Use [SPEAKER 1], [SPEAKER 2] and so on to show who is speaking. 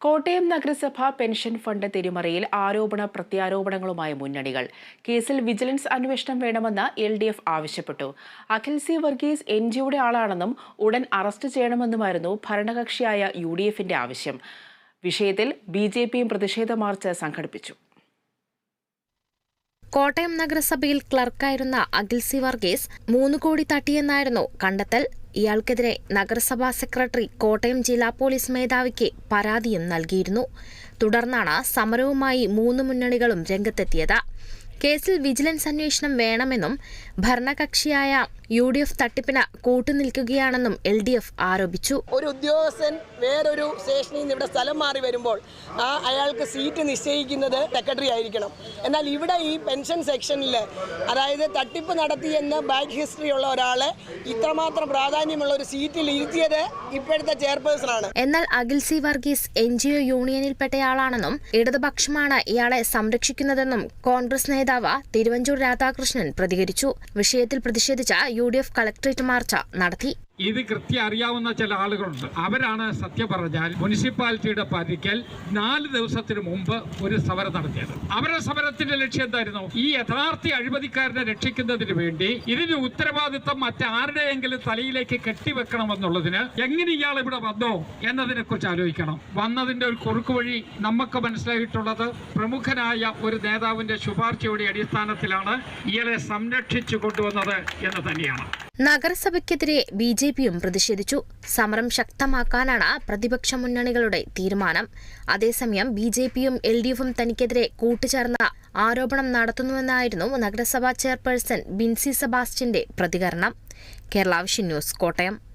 [SPEAKER 1] കോട്ടയം നഗരസഭ pension fund തിരിമറിയിൽ ആരോപണ പ്രത്യാരോപണങ്ങളുമായ മുന്നണികൾ. കേസിൽ വിജിലൻസ് അന്വേഷണം വേണമെന്ന് എൽ ഡി എഫ് ആവശ്യപ്പെട്ടു. അഖിൽ സി വർഗീസ് എൻ ജിയുടെ ആളാണെന്നും ഉടൻ അറസ്റ്റ് ചെയ്യണമെന്നുമായിരുന്നു ഭരണകക്ഷിയായ യു ഡി എഫിന്റെ ആവശ്യം. വിഷയത്തിൽ ബി ജെ പിയും പ്രതിഷേധ മാർച്ച് സംഘടിപ്പിച്ചു.
[SPEAKER 2] കോട്ടയം നഗരസഭയിൽ ക്ലർക്കായിരുന്ന അഖിൽ സി വർഗീസ് മൂന്ന് കോടി തട്ടിയെന്നായിരുന്നു കണ്ടെത്തൽ. ഇയാൾക്കെതിരെ നഗരസഭാ സെക്രട്ടറി കോട്ടയം ജില്ലാ പോലീസ് മേധാവിക്ക് പരാതിയും നൽകിയിരുന്നു. തുടർന്നാണ് സമരവുമായി മൂന്ന് മുന്നണികളും രംഗത്തെത്തിയത്. കേസിൽ വിജിലൻസ് അന്വേഷണം വേണമെന്നും ഭരണകക്ഷിയായ യു ഡി എഫ് തട്ടിപ്പിന് കൂട്ടുനിൽക്കുകയാണെന്നും എൽ ഡി എഫ് ആരോപിച്ചു.
[SPEAKER 3] ഒരു ഉദ്യോഗസ്ഥൻ വേറൊരു സ്റ്റേഷനിൽ നിന്ന് ഇവിടെ സ്ഥലം മാറി വരുമ്പോൾ ആ അയാൾക്ക് സീറ്റ് നിശ്ചയിക്കുന്നത് സെക്രട്ടറി ആയിരിക്കണം. എന്നാൽ ഇവിടെ ഈ പെൻഷൻ സെക്ഷനിൽ അതായത് തട്ടിപ്പ് നടത്തിയെന്ന് ബാക്ക് ഹിസ്റ്ററി ഉള്ള ഒരാളെ ഇത്രമാത്രം പ്രാധാന്യമുള്ള ഒരു സീറ്റിൽ ഇരുത്തിയത് ഇപ്പോഴത്തെ ചെയർപേഴ്സണാണ്
[SPEAKER 2] എന്നാൽ Akhil C Varghese N G O യൂണിയനിൽപ്പെട്ടയാളാണെന്നും ഇടതുപക്ഷമാണ് ഇയാളെ സംരക്ഷിക്കുന്നതെന്നും കോൺഗ്രസ് നേതാവ് തിരുവഞ്ചൂർ രാധാകൃഷ്ണൻ പ്രതികരിച്ചു. വിഷയത്തിൽ പ്രതിഷേധിച്ച U D F collectorate march നടത്തി.
[SPEAKER 4] ഇത് കൃത്യം അറിയാവുന്ന ചില ആളുകളുണ്ട്. അവരാണ് സത്യം പറഞ്ഞാൽ മുനിസിപ്പാലിറ്റിയുടെ പരിക്കൽ നാല് ദിവസത്തിന് മുമ്പ് ഒരു സമരം നടത്തിയത്. അവരുടെ സമരത്തിന്റെ ലക്ഷ്യം എന്തായിരുന്നു? ഈ യഥാർത്ഥ അഴിമതിക്കാരനെ രക്ഷിക്കുന്നതിന് വേണ്ടി ഇതിന് ഉത്തരവാദിത്വം മറ്റാരുടെയെങ്കിലും തലയിലേക്ക് കെട്ടിവെക്കണമെന്നുള്ളതിന് എങ്ങനെ ഇയാൾ ഇവിടെ വന്നോ എന്നതിനെ കുറിച്ച് ആലോചിക്കണം. വന്നതിന്റെ ഒരു കുറുക്ക് വഴി നമുക്ക് മനസ്സിലായിട്ടുള്ളത് പ്രമുഖനായ ഒരു നേതാവിന്റെ ശുപാർശയുടെ അടിസ്ഥാനത്തിലാണ് ഇയാളെ സംരക്ഷിച്ചു കൊണ്ടുവന്നത് എന്ന് തന്നെയാണ്.
[SPEAKER 2] നഗരസഭയ്ക്കെതിരെ ബി ജെ പിയും പ്രതിഷേധിച്ചു. സമരം ശക്തമാക്കാനാണ് പ്രതിപക്ഷ മുന്നണികളുടെ തീരുമാനം. അതേസമയം ബി ജെ പിയും എൽ ഡി എഫും തനിക്കെതിരെ കൂട്ടുചേർന്ന ആരോപണം നടത്തുന്നുവെന്നായിരുന്നു നഗരസഭാ ചെയർപേഴ്സൺ ബിൻസി സെബാസ്റ്റ്യന്റെ പ്രതികരണം. കേരളാവശ്യ ന്യൂസ് കോട്ടയം.